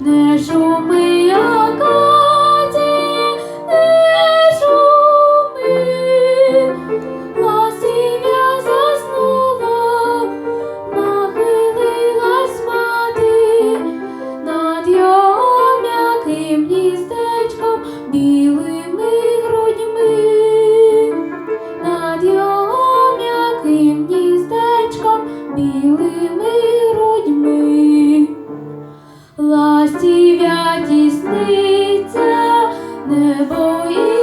не шуми, акації, не шуми, ласів'я заснула, нахилилась мати, над його м'яким містечком білими грудьми, над його м'яким гніздечком, білими грудьми. Love святісниця небо і